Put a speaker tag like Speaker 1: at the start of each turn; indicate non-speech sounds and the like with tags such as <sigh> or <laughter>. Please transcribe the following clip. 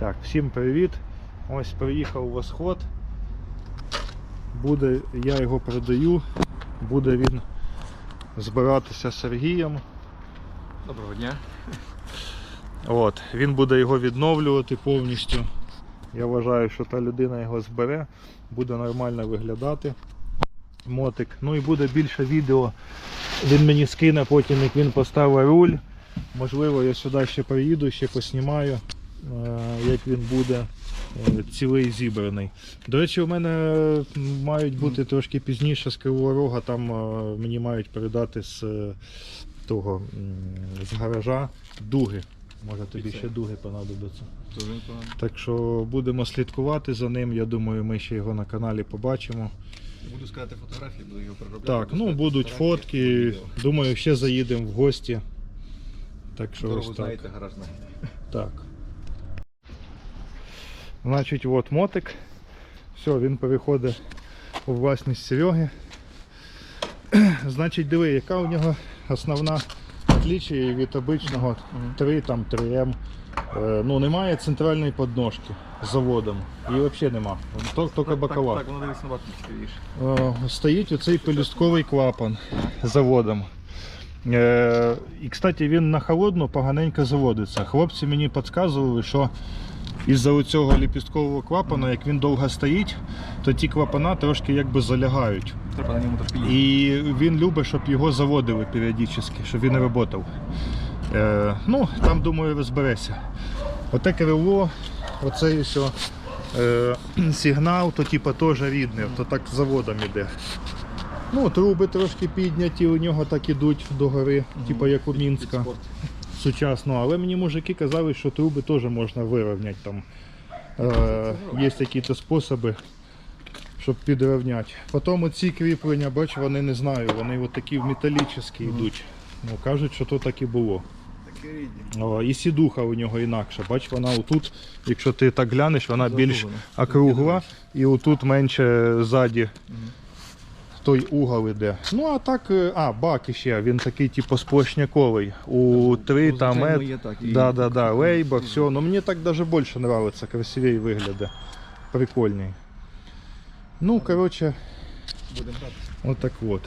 Speaker 1: Так, всім привіт. Ось приїхав восход. Буде, я його продаю. Буде він збиратися з Сергієм.
Speaker 2: Доброго дня.
Speaker 1: От, він буде його відновлювати повністю. Я вважаю, що та людина його збере, буде нормально виглядати. Мотик. Ну і буде більше відео. Він мені скине потім, як він поставить руль. Можливо, я сюди ще приїду, ще поснімаю, як він буде е, цілий зібраний. До речі, у мене мають бути трошки пізніше з Кривого Рога, там е, мені мають передати з е, того з гаража дуги. Може тобі ще дуги
Speaker 2: непогано.
Speaker 1: Так що будемо слідкувати за ним. Я думаю, ми ще його на каналі побачимо.
Speaker 2: Буду складати фотографії, буду його переробляти.
Speaker 1: Так, ну будуть фотки. Думаю, ще заїдемо в гості. Так що
Speaker 2: Дорогу
Speaker 1: ось так.
Speaker 2: знаєте, гараж знаєте.
Speaker 1: Так. Значить, от мотик. Все, він переходить у власність Сереги. <clears throat> Значить, диви, яка у нього основна отличие від обичного 3 там 3М. Е, Ну, немає центральної подножки з заводом. Її взагалі нема. Тільки бокова.
Speaker 2: Так, воно дивись набагато цікавіше.
Speaker 1: Е, стоїть оцей пелюстковий клапан заводом. Е, І, кстати, він на холодну поганенько заводиться. Хлопці мені підказували, що із-за цього ліпісткового клапана, як він довго стоїть, то ті клапана трошки якби залягають.
Speaker 2: Треба на ньому трошки.
Speaker 1: І він любить, щоб його заводили періодично, щоб він працював. Е, ну, там, думаю, розбереться. Оте крило, оцей все, е, <clears throat> сигнал, то типа теж рідний, то так заводом іде. Ну, труби трошки підняті, у нього так ідуть догори, типа як у Мінська сучасно. Але мені мужики казали, що труби теж можна вирівняти там. Е, є якісь способи, щоб підрівняти. Потім оці кріплення, бач, вони не знаю, вони от такі металічні йдуть. Ну, кажуть, що то так і було. О, і сідуха у нього інакша. Бач, вона отут, якщо ти так глянеш, вона більш округла, і отут менше ззаді. Той угол іде. Ну а так, е, а, бак іще, він такий типу сплошняковий. У 3
Speaker 2: Ну,
Speaker 1: там мет. Да, да, да, лейба, все. Но мне так даже больше нравится, красивее виглядає. Прикольний. Ну,
Speaker 2: гратися.
Speaker 1: вот так вот.